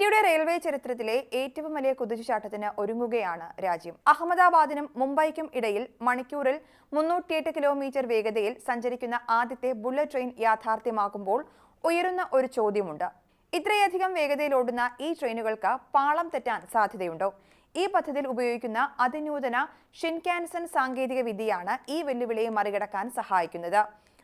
ഇന്ത്യയുടെ റെയിൽവേ ചരിത്രത്തിലെ ഏറ്റവും വലിയ കുതിച്ചുചാട്ടത്തിന് ഒരുങ്ങുകയാണ് രാജ്യം. അഹമ്മദാബാദിനും മുംബൈക്കും ഇടയിൽ മണിക്കൂറിൽ മുന്നൂറ്റിയെട്ട് കിലോമീറ്റർ വേഗതയിൽ സഞ്ചരിക്കുന്ന ആദ്യത്തെ ബുള്ളറ്റ് ട്രെയിൻ യാഥാർത്ഥ്യമാകുമ്പോൾ ഉയരുന്ന ഒരു ചോദ്യമുണ്ട്. ഇത്രയധികം വേഗതയിൽ ഓടുന്ന ഈ ട്രെയിനുകൾക്ക് പാളം തെറ്റാൻ സാധ്യതയുണ്ടോ? ഈ പദ്ധതിയിൽ ഉപയോഗിക്കുന്ന അതിനൂതന ഷിൻകാൻസൺ സാങ്കേതിക വിദ്യയാണ് ഈ വെല്ലുവിളിയെ മറികടക്കാൻ സഹായിക്കുന്നത്.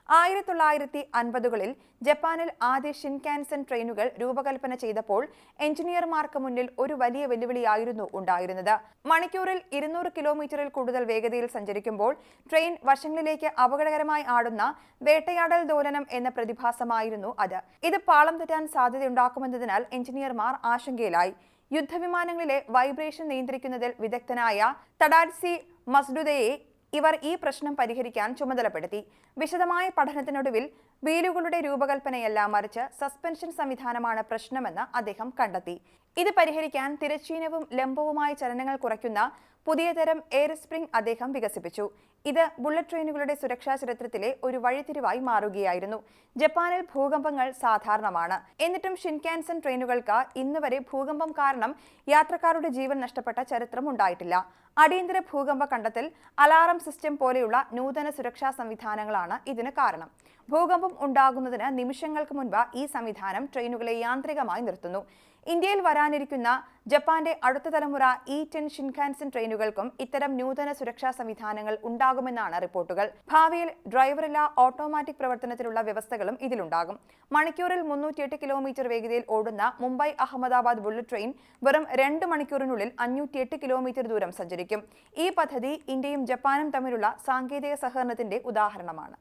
ആയിരത്തി തൊള്ളായിരത്തി അൻപതുകളിൽ ജപ്പാനിൽ ആദ്യ ഷിൻകാൻസൺ ട്രെയിനുകൾ രൂപകൽപ്പന ചെയ്തപ്പോൾ എഞ്ചിനീയർമാർക്ക് മുന്നിൽ ഒരു വലിയ വെല്ലുവിളിയായിരുന്നു ഉണ്ടായിരുന്നത്. മണിക്കൂറിൽ ഇരുന്നൂറ് കിലോമീറ്ററിൽ കൂടുതൽ വേഗതയിൽ സഞ്ചരിക്കുമ്പോൾ ട്രെയിൻ വശങ്ങളിലേക്ക് അപകടകരമായി ആടുന്ന വേട്ടയാടൽ ദോലനം എന്ന പ്രതിഭാസമായിരുന്നു അത്. ഇത് പാളം തെറ്റാൻ സാധ്യതയുണ്ടാക്കുമെന്നതിനാൽ എഞ്ചിനീയർമാർ ആശങ്കയിലായി. യുദ്ധവിമാനങ്ങളിലെ വൈബ്രേഷൻ നിയന്ത്രിക്കുന്നതിൽ വിദഗ്ധനായ തടാൽസി മസ്ഡുദയെ ഇവർ ഈ പ്രശ്നം പരിഹരിക്കാൻ ചുമതലപ്പെടുത്തി. വിശദമായ പഠനത്തിനൊടുവിൽ വീലുകളുടെ രൂപകൽപ്പനയെല്ലാം മറിച്ച് സസ്പെൻഷൻ സംവിധാനമാണ് പ്രശ്നമെന്ന് അദ്ദേഹം കണ്ടെത്തി. ഇത് പരിഹരിക്കാൻ തിരശ്ചീനവും ലംബവുമായ ചലനങ്ങൾ കുറയ്ക്കുന്ന പുതിയ തരം എയർ സ്പ്രിംഗ് അദ്ദേഹം വികസിപ്പിച്ചു. ഇത് ബുള്ളറ്റ് ട്രെയിനുകളുടെ സുരക്ഷാ ചരിത്രത്തിലെ ഒരു വഴിത്തിരിവായി മാറുകയായിരുന്നു. ജപ്പാനിൽ ഭൂകമ്പങ്ങൾ സാധാരണമാണ്. എന്നിട്ടും ഷിൻകാൻസൺ ട്രെയിനുകൾക്ക് ഇന്നുവരെ ഭൂകമ്പം കാരണം യാത്രക്കാരുടെ ജീവൻ നഷ്ടപ്പെട്ട ചരിത്രം ഉണ്ടായിട്ടില്ല. അടിയന്തര ഭൂകമ്പ കണ്ടെത്തൽ അലാറം സിസ്റ്റം പോലെയുള്ള നൂതന സുരക്ഷാ സംവിധാനങ്ങളാണ് ഇതിന് കാരണം. ഭൂകമ്പം ഉണ്ടാകുന്നതിന് നിമിഷങ്ങൾക്ക് മുൻപ് ഈ സംവിധാനം ട്രെയിനുകളെ യാന്ത്രികമായി നിർത്തുന്നു. ഇന്ത്യയിൽ വരാനിരിക്കുന്ന ജപ്പാന്റെ അടുത്ത തലമുറ ഇ ടെൻ ഷിൻഖാൻസൻ ട്രെയിനുകൾക്കും ഇത്തരം നൂതന സുരക്ഷാ സംവിധാനങ്ങൾ ഉണ്ടാകുമെന്നാണ് റിപ്പോർട്ടുകൾ. ഭാവിയിൽ ഡ്രൈവറില്ല ഓട്ടോമാറ്റിക് പ്രവർത്തനത്തിലുള്ള വ്യവസ്ഥകളും ഇതിലുണ്ടാകും. മണിക്കൂറിൽ മുന്നൂറ്റിയെട്ട് കിലോമീറ്റർ വേഗതയിൽ ഓടുന്ന മുംബൈ അഹമ്മദാബാദ് ബുള്ളറ്റ് ട്രെയിൻ വെറും രണ്ട് മണിക്കൂറിനുള്ളിൽ അഞ്ഞൂറ്റിയെട്ട് കിലോമീറ്റർ ദൂരം സഞ്ചരിക്കും. ഈ പദ്ധതി ഇന്ത്യയും ജപ്പാനും തമ്മിലുള്ള സാങ്കേതിക സഹകരണത്തിന്റെ ഉദാഹരണമാണ്.